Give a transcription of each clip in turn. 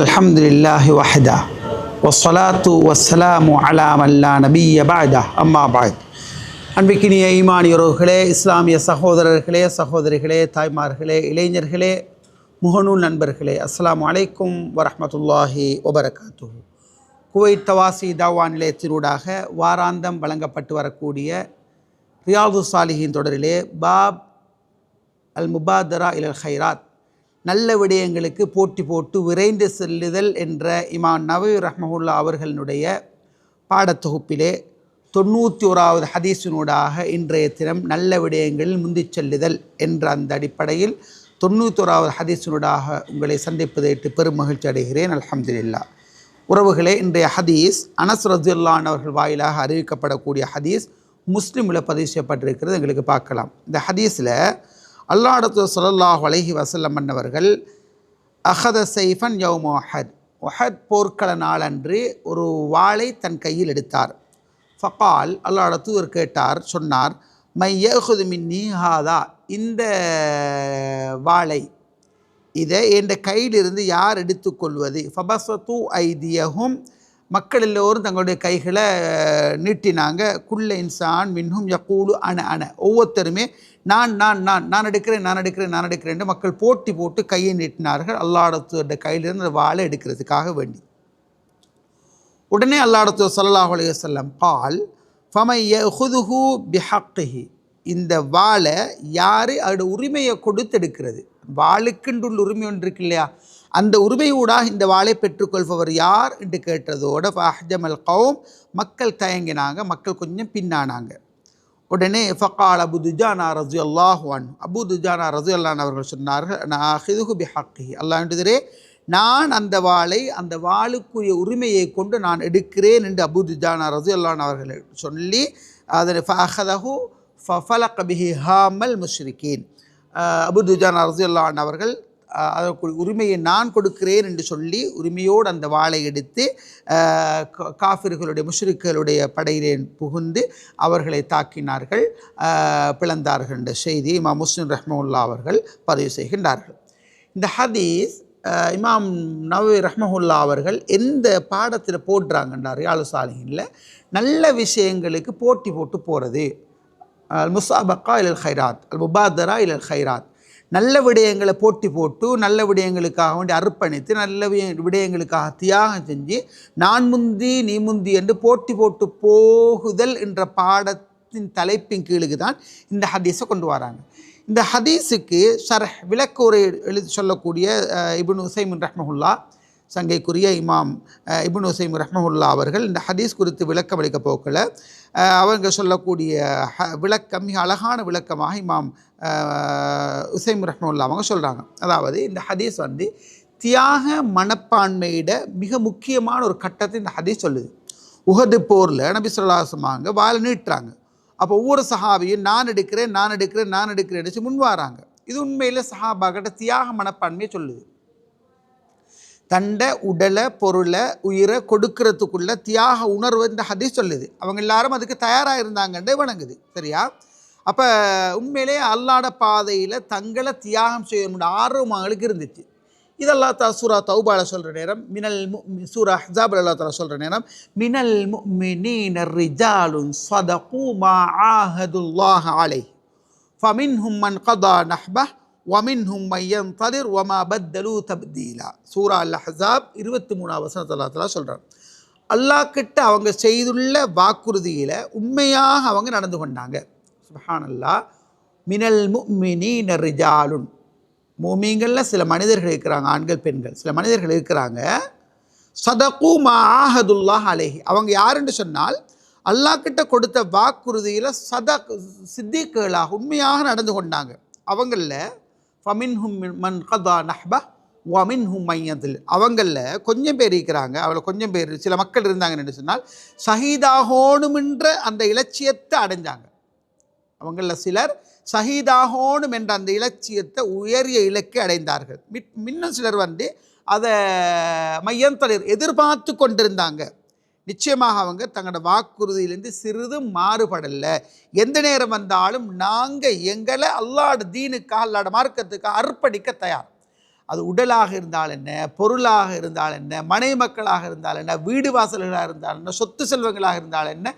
அல்ஹம்துலில்லாஹி வஹதா வசலாத்து வசலாமு அலாம் அல்லா நபிய பாய்தா அம்மா பாய் அன்பிக்கினிய ஈமானியரோர்களே இஸ்லாமிய சகோதரர்களே சகோதரிகளே தாய்மார்களே இளைஞர்களே முகநூல் நண்பர்களே அஸ்லாம் அலைக்கும் வரமத்துல்லாஹி ஒபரகாத்து குவைத் தவாசி தாவா நிலையத்தினூடாக வாராந்தம் வழங்கப்பட்டு வரக்கூடிய ரியாது சாலிஹின் தொடரிலே பாப் அல் முபாதரா இல் ஹைராத் நல்ல விடயங்களுக்கு போட்டி போட்டு விரைந்து செல்லுதல் என்ற இமாம் நவீ ரஹ்மஹுல்லா அவர்களுடைய பாடத்தொகுப்பிலே தொண்ணூற்றி ஓராவது ஹதீஸினூடாக இன்றைய தினம் நல்ல விடயங்களில் முந்திச் செல்லுதல் என்ற அந்த அடிப்படையில் தொண்ணூத்தோராவது ஹதீஸினூடாக உங்களை சந்திப்பதேட்டு பெரும் மகிழ்ச்சி அடைகிறேன். அலமதுல்லா உறவுகளே இன்றைய ஹதீஸ் அனஸ் ரஜுல்லான் அவர்கள் வாயிலாக அறிவிக்கப்படக்கூடிய ஹதீஸ் முஸ்லீமில் பதிவு செய்யப்பட்டிருக்கிறது. எங்களுக்கு பார்க்கலாம். இந்த ஹதீஸில் அல்லாடத்து சொல்லல்லாஹ் அலைஹி வசல்லம் அன்னவர்கள் அஹத சைஃபன் யௌம் ஒஹத் ஒஹத் போர்க்கள நாளன்று ஒரு வாளை தன் கையில் எடுத்தார். ஃபகால் அல்லாஹ் தூதர் கேட்டார் சொன்னார் மை யஹுது நீஹாதா இந்த வாளை இதை என் கையிலிருந்து யார் எடுத்துக்கொள்வது ஃபபசத்து ஐதியகும் மக்கள் எல்லோரும் தங்களுடைய கைகளை நீட்டினாங்க. குள்ள இன்சான் மின்ஹும் யக்கூலு அண அண ஒவ்வொருத்தருமே நான் நான் நான் நான் எடுக்கிறேன் நான் எடுக்கிறேன் நான் எடுக்கிறேன் மக்கள் போட்டி போட்டு கையை நீட்டினார்கள். அல்லாடத்து கையிலிருந்து அந்த வாழை எடுக்கிறதுக்காக வேண்டி. உடனே அல்லாடத்து சல்லாஹ் அலைய செல்லம் பால் ஃபமைய ஹுதுஹு பிஹக்கிஹி. இந்த வாழை யார் அதோட உரிமையை கொடுத்து எடுக்கிறது? வாளுக்குன்றுள்ள உரிமை ஒன்று இருக்கு இல்லையா? அந்த உரிமையூடாக இந்த வாளை பெற்றுக்கொள்பவர் யார் என்று கேட்டதோட ஃபஹ்ஜமல் கௌம். மக்கள் தயங்கினாங்க மக்கள் கொஞ்சம் பின்னானாங்க. உடனே ஃபகால் அபு துஜானா ரஜு அல்லாஹுவான் அபு துஜானா ரஜு அல்லான் அவர்கள் சொன்னார்கள் நான் ஹிதுகு பி ஹக்கி அல்லாண்டுதரே நான் அந்த வாளை அந்த வாளுக்குரிய உரிமையை கொண்டு நான் எடுக்கிறேன் என்று அபு துஜானா ரஜு அல்லான் அவர்கள் சொல்லி அதனை ஃபஹதஹு ஃபஃபல கபிஹி ஹாமல் முஷ்ரிகீன். அபு துஜானா ரஜு அல்லான் அவர்கள் அதற்கு உரிமையை நான் கொடுக்கிறேன் என்று சொல்லி உரிமையோடு அந்த வாளை எடுத்து காஃபிர்களுடைய முஷ்ரிக்களுடைய படையிலே புகுந்து அவர்களை தாக்கினார்கள். பிளந்தார்கள் என்ற செய்தி இமாம் முஸ்லிம் ரஹ்மவுல்லா அவர்கள் பதிவு செய்கின்றார்கள். இந்த ஹதீஸ் இமாம் நவி ரஹ்மஹுல்லா அவர்கள் எந்த பாடத்தில் போடுறாங்கன்றார் ரியாலு சாலிஹின்ல. நல்ல விஷயங்களுக்கு போட்டி போட்டு போகிறது அல் முசாபக்கா இலல் ஹைராத் அல் முபாதரா இலல் ஹைராத் நல்ல விடயங்களை போட்டி போட்டு நல்ல விடயங்களுக்காக வேண்டி அர்ப்பணித்து நல்ல விடயங்களுக்காக தியாகம் செஞ்சு நான் முந்தி நீ முந்தி என்று போட்டி போட்டு போகுதல் என்ற பாடத்தின் தலைப்பின் கீழுக்கு தான் இந்த ஹதீஸை கொண்டு வராங்க. இந்த ஹதீஸுக்கு சரஹ் விளக்குரை எழுதி சொல்லக்கூடிய இபின் உசைமின் ரஹ்மஹுல்லா சங்கைக்குரிய இமாம் இபின் உசைம் ரஹ்மஹுல்லா அவர்கள் இந்த ஹதீஸ் குறித்து விளக்கம் அளிக்க போக்கில் அவங்க சொல்லக்கூடிய ஹ விளக்கம் மிக அழகான விளக்கமாக இமாம் உசைம் ரஹ்மல்லா அவங்க சொல்கிறாங்க அதாவது இந்த ஹதீஸ் வந்து தியாக மனப்பான்மையிட மிக முக்கியமான ஒரு கட்டத்தை இந்த ஹதீஸ் சொல்லுது. உகது போரில் நபி சொல்லாசமாங்க வாழை நீட்டுறாங்க. அப்போ ஒவ்வொரு சஹாபியும் நான் எடுக்கிறேன் நான் எடுக்கிறேன் நான் எடுக்கிறேன் அடித்து முன் வராங்க. இது உண்மையில் சஹாபாக்கிட்ட தியாக மனப்பான்மையை சொல்லுது. தண்டை உடலை பொருளை உயிரை கொடுக்கறதுக்குள்ள தியாக உணர்வு இந்த ஹதீஸ் சொல்லுது. அவங்க எல்லாரும் அதுக்கு தயாராக இருந்தாங்கன்றே வணங்குது. சரியா? அப்போ உண்மையிலே அல்லாட பாதையில் தங்களை தியாகம் செய்யணும்னு ஆர்வம் அவங்களுக்கு இருந்துச்சு. இதெல்லாம் தா சூரா தௌபால சொல்கிற நேரம் மினல் சூரா ஹஜாபுல் அல்லா தலா சொல்கிற நேரம் மினல் முஃமினீன ரிஜாலுன் சதகு மா ஆஹதுல்லாஹ் ஆலை ஃபமின்ஹும் ஹும்மன் கதா நஹ்பஹ் வமின்ஹும் மையம் தலிர் ஒமா பத்தலு தப்தீலா சூரா அல் ஹசாப் இருபத்தி மூணாவது வசனத்தலா சொல்கிறார் அல்லாஹ் கிட்ட அவங்க செய்துள்ள வாக்குறுதியில் உண்மையாக அவங்க நடந்து கொண்டாங்க. சுஹான் அல்லா மினல் முமினி நெரிஜாலுன் மூமிங்களில் சில மனிதர்கள் இருக்கிறாங்க ஆண்கள் பெண்கள். சில மனிதர்கள் இருக்கிறாங்க. சதகு மா ஆஹதுல்லாஹ் அலேஹி. அவங்க யாருன்னு சொன்னால் அல்லாஹ் கிட்ட கொடுத்த வாக்குறுதியில் சத சித்திகளாக உண்மையாக நடந்து கொண்டாங்க. அவங்களில் ஃபமின்ஹும் மன் கதா நஹ்பா வமின் மையதில். மையத்தில் அவங்களில் கொஞ்சம் பேர் இருக்கிறாங்க. அவளை கொஞ்சம் பேர் சில மக்கள் இருந்தாங்கன்னு சொன்னால் சஹீதாகோணுமென்ற அந்த இலட்சியத்தை அடைஞ்சாங்க. அவங்களில் சிலர் சஹீதாகோணும் என்ற அந்த இலட்சியத்தை உயரிய இலக்கை அடைந்தார்கள். மின்னும் சிலர் வந்து அதை மையந்தளிர் எதிர்பார்த்து கொண்டிருந்தாங்க. நிச்சயமாக அவங்க தங்களோட வாக்குறுதியிலேருந்து சிறிதும் மாறுபடலை. எந்த நேரம் வந்தாலும் நாங்கள் எங்களை அல்லாட தீனுக்காக அல்லாட மார்க்கத்துக்காக அர்ப்பணிக்க தயார். அது உடலாக இருந்தால் என்ன பொருளாக இருந்தால் என்ன மனை மக்களாக இருந்தால் என்ன வீடு வாசல்களாக இருந்தால் என்ன சொத்து செல்வங்களாக இருந்தால் என்ன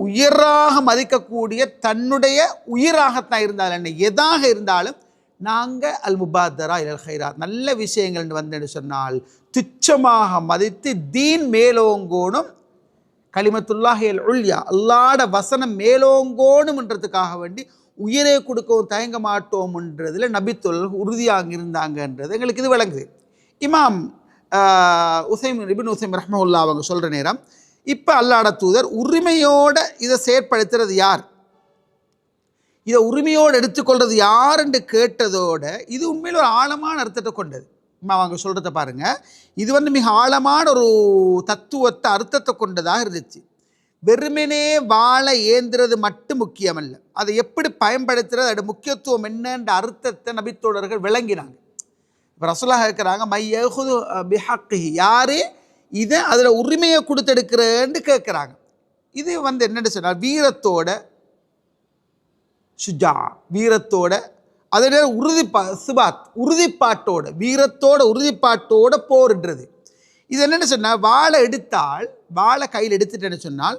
உயராக மதிக்கக்கூடிய தன்னுடைய உயிராகத்தான் இருந்தால் என்ன எதாக இருந்தாலும் நாங்கள் அல் முபாத்தரா இல் ஹைரா நல்ல விஷயங்கள் வந்தேன்னு சொன்னால் துச்சமாக மதித்து தீன் மேலோங்கோணும் கலிமத்துல்லாஹியல் உல்யா அல்லாட வசனம் மேலோங்கோணும்ன்றதுக்காக வேண்டி உயிரை கொடுக்கவும் தயங்க மாட்டோம்ன்றதில் நபித்தொல் உறுதியாக இருந்தாங்கன்றது எங்களுக்கு இது விளங்குது. இமாம் உசைம் ரிபின் உசைம் ரஹ்மவுல்லா அவங்க சொல்கிற நேரம் இப்போ அல்லாட தூதர் உரிமையோடு இதை செயற்படுத்துறது யார்? இதை உரிமையோடு எடுத்துக்கொள்றது என்று கேட்டதோட இது உண்மையில் ஒரு ஆழமான அர்த்தத்தை கொண்டது. அவங்க சொல்கிறத பாருங்க. இது வந்து மிக ஆழமான ஒரு தத்துவத்தை அர்த்தத்தை கொண்டதாக இருந்துச்சு. வெறுமனே வாழை ஏந்துறது மட்டும் முக்கியமல்ல. அதை எப்படி பயன்படுத்துறது அதோட முக்கியத்துவம் என்னன்ற அர்த்தத்தை நபித்தோழர்கள் விளங்கினாங்க. இப்போ ரசோலாக கேட்குறாங்க மையகுது பிஹக்கி யார்? இதை அதில் உரிமையை கொடுத்தெடுக்கிறேன்னு கேட்குறாங்க. இது வந்து என்னென்னு சொன்னால் வீரத்தோட ஷுஜா வீரத்தோட அதோட உறுதிப்பா சிபாத் உறுதிப்பாட்டோட வீரத்தோட உறுதிப்பாட்டோட போரிடுறது இது என்னென்னு சொன்னால் வாழை எடுத்தால் வாழை கையில் எடுத்துட்டேன்னு சொன்னால்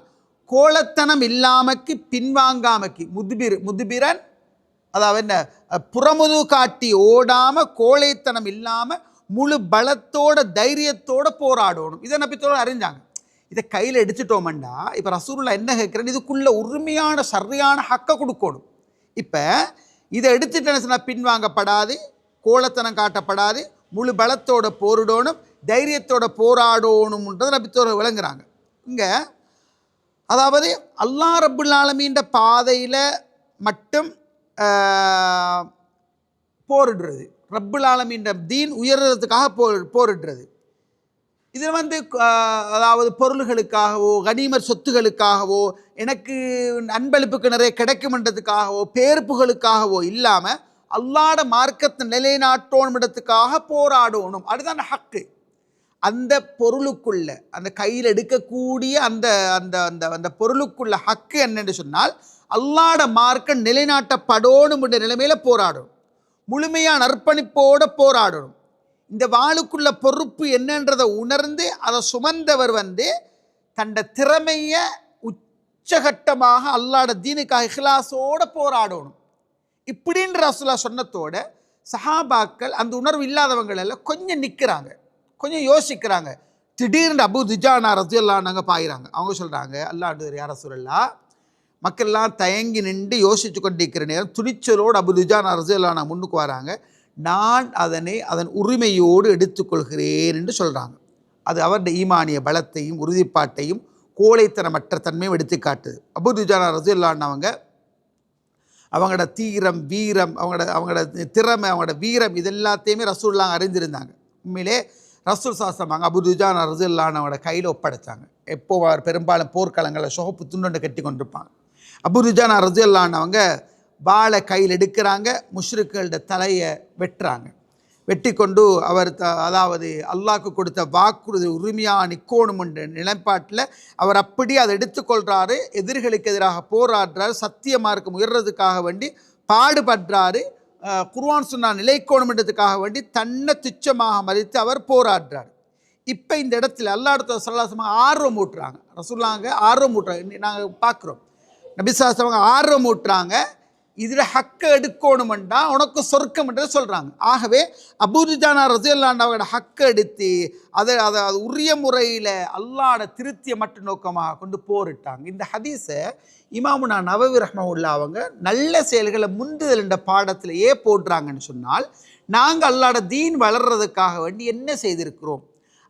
கோலத்தனம் இல்லாமக்கு பின்வாங்காமக்கு முதுபிர் முதுபிரன் அதாவது என்ன புறமுது காட்டி ஓடாமல் கோழைத்தனம் இல்லாமல் முழு பலத்தோட தைரியத்தோட போராடணும். இதை நபித்தோட அறிஞ்சாங்க. இதை கையில் எடுத்துட்டோம்டா இப்போ ரசூருல்லா என்ன கேட்குறேன்? இதுக்குள்ள உரிமையான சரியான ஹக்கை கொடுக்கணும். இப்போ இதை எடுத்துட்டேன்னு சொன்னால் பின்வாங்கப்படாது கோலத்தனம் காட்டப்படாது முழு பலத்தோட போரிடணும் தைரியத்தோட போராடணும்ன்றது நபித்தோர் விளங்குறாங்க. இங்கே அதாவது அல்லாஹ் ரபுல்லாலமீன்ற பாதையில் மட்டும் போரிடுறது. ரப்புல் ஆலமீன்ற தீன் உயர்றதுக்காக போர் போரிடுறது. இதில் வந்து அதாவது பொருள்களுக்காகவோ கனிமர் சொத்துகளுக்காகவோ எனக்கு அன்பளிப்புக்கு நிறைய கிடைக்கும்ன்றதுக்காகவோ பேர்ப்புகளுக்காகவோ இல்லாமல் அல்லாட மார்க்கத்தை நிலைநாட்டோணுமிடத்துக்காக போராடணும். அதுதான் ஹக்கு. அந்த பொருளுக்குள்ள அந்த கையில் எடுக்கக்கூடிய அந்த அந்த அந்த அந்த பொருளுக்குள்ள ஹக்கு என்னென்னு சொன்னால் அல்லாட மார்க்கம் நிலைநாட்டப்படணும் என்ற நிலைமையில் போராடணும். முழுமையான அர்ப்பணிப்போடு போராடணும். இந்த வாளுக்குள்ள பொறுப்பு என்னன்றதை உணர்ந்து அதை சுமந்தவர் வந்து தண்ட திறமையை உச்சகட்டமாக அல்லாட தீனுக்காக இஹ்லாஸோட போராடணும். இப்படின்ற ரசுலா சொன்னதோட சஹாபாக்கள் அந்த உணர்வு இல்லாதவங்கள் எல்லாம் கொஞ்சம் நிற்கிறாங்க கொஞ்சம் யோசிக்கிறாங்க. திடீர்னு அபு திஜானா ரசுல்லா நாங்கள் பாயிறாங்க. அவங்க சொல்கிறாங்க அல்லாண்டு யார் ரசூலல்லா மக்கள்லாம் தயங்கி நின்று யோசித்து கொண்டிருக்கிற நேரம் துணிச்சலோடு அபு திஜானா ரசுல்லா நான் முன்னுக்கு வராங்க. நான் அதனை அதன் உரிமையோடு எடுத்துக்கொள்கிறேன் என்று சொல்கிறாங்க அது அவருடைய ஈமானிய பலத்தையும் உறுதிப்பாட்டையும் கோழைத்தனமற்ற தன்மையும் எடுத்து காட்டுது. அபு திஜானா ரசுல்லான்னவங்க அவங்களோட தீரம் வீரம் அவங்களோட அவங்களோட திறமை அவங்களோட வீரம் இது எல்லாத்தையுமே ரசூல்லாம் அறிந்திருந்தாங்க. உண்மையிலே ரசூல் சாஸ்திரமாங்க அபுதுஜான் ரசூல்லானவங்களோட கையில் ஒப்படைத்தாங்க எப்போ அவர் பெரும்பாலும் போர்க்களங்களில் சொகப்பு துண்டுண்டு கட்டி கொண்டிருப்பாங்க. அபுதுஜான் ரசூல்லானவங்க வாழை கையில் எடுக்கிறாங்க முஷ்ருக்களோட தலையை வெட்டுறாங்க. வெட்டி கொண்டு அவர் த அதாவது அல்லாஹ்க்கு கொடுத்த வாக்குறுதி உரிமையாக நிற்கணும் என்ற நிலைப்பாட்டில் அவர் அப்படி அதை எடுத்துக்கொள்கிறாரு எதிரிகளுக்கு எதிராக போராடுறாரு சத்திய மார்க்கம் உயர்றதுக்காக வேண்டி பாடுபடுறாரு குர்வான் குர்ஆன் நிலைக்கோணுன்றதுக்காக வேண்டி தன்னை துச்சமாக மதித்து அவர் போராடுறார். இப்போ இந்த இடத்துல அல்லாடத்த சல்லாசமாக ஆர்வம் ஊட்டுறாங்க. ரசூல்லாங்க ஆர்வம் ஊட்டுறாங்க. நாங்கள் பார்க்குறோம். நபிசாஸ்தவங்க ஆர்வம் ஊட்டுறாங்க. இதில் ஹக்கை எடுக்கணுமெண்டா உனக்கு சொர்க்கம்ன்றதை சொல்கிறாங்க ஆகவே அபூஜானா ரசியல்லாண்டவங்களோட ஹக்கை எடுத்து அதை அதை அது உரிய முறையில் அல்லாட திருத்திய மட்டும் நோக்கமாக கொண்டு போரிட்டாங்க. இந்த ஹதீஸை இமாமுனா நவவி ரஹ்மவுல்லா அவங்க நல்ல செயல்களை முந்துதல் என்ற பாடத்திலேயே போடுறாங்கன்னு சொன்னால் நாங்கள் அல்லாட தீன் வளர்றதுக்காக வேண்டி என்ன செய்திருக்கிறோம்?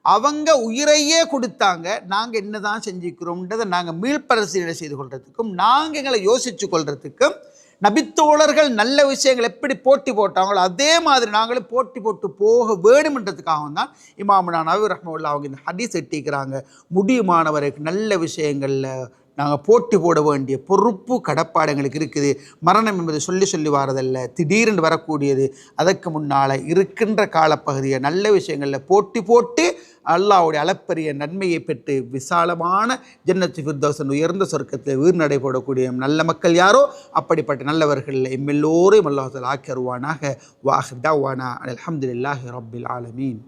அவங்க உயிரையே கொடுத்தாங்க நாங்கள் என்ன தான் செஞ்சுக்கிறோம்ன்றதை நாங்கள் மீள்பரிசீலனை செய்து கொள்றதுக்கும் நாங்கள் எங்களை யோசித்து கொள்றதுக்கும் நபித்தோழர்கள் நல்ல விஷயங்கள் எப்படி போட்டி போட்டாங்களோ அதே மாதிரி நாங்களும் போட்டி போட்டு போக வேணுமென்றதுக்காகவும் தான் இமாமுனா நபி ரஹ்மவுல்லா அவங்க இந்த ஹதீஸ் எட்டிக்கிறாங்க. முடியுமானவருக்கு நல்ல விஷயங்களில் நாங்கள் போட்டி போட வேண்டிய பொறுப்பு கடப்பாடுங்களுக்கு இருக்குது. மரணம் என்பது சொல்லி சொல்லி வாரதல்ல. திடீரென்று வரக்கூடியது அதற்கு முன்னால் இருக்கின்ற காலப்பகுதியை நல்ல விஷயங்களில் போட்டி போட்டு அல்லாவுடைய அளப்பரிய நன்மையை பெற்று விசாலமான ஜன்னத்து ஃபிர்தோசன் உயர்ந்த சொர்க்கத்தில் உயிர் நடைபெறக்கூடிய நல்ல மக்கள் யாரோ? அப்படிப்பட்ட நல்லவர்கள் எம்மெல்லோரையும் அல்லாஹ் ஆக்கி வருவானாக வாஹ் தவானா அல்ஹம்துலில்லாஹி ரப்பில் ஆலமீன்.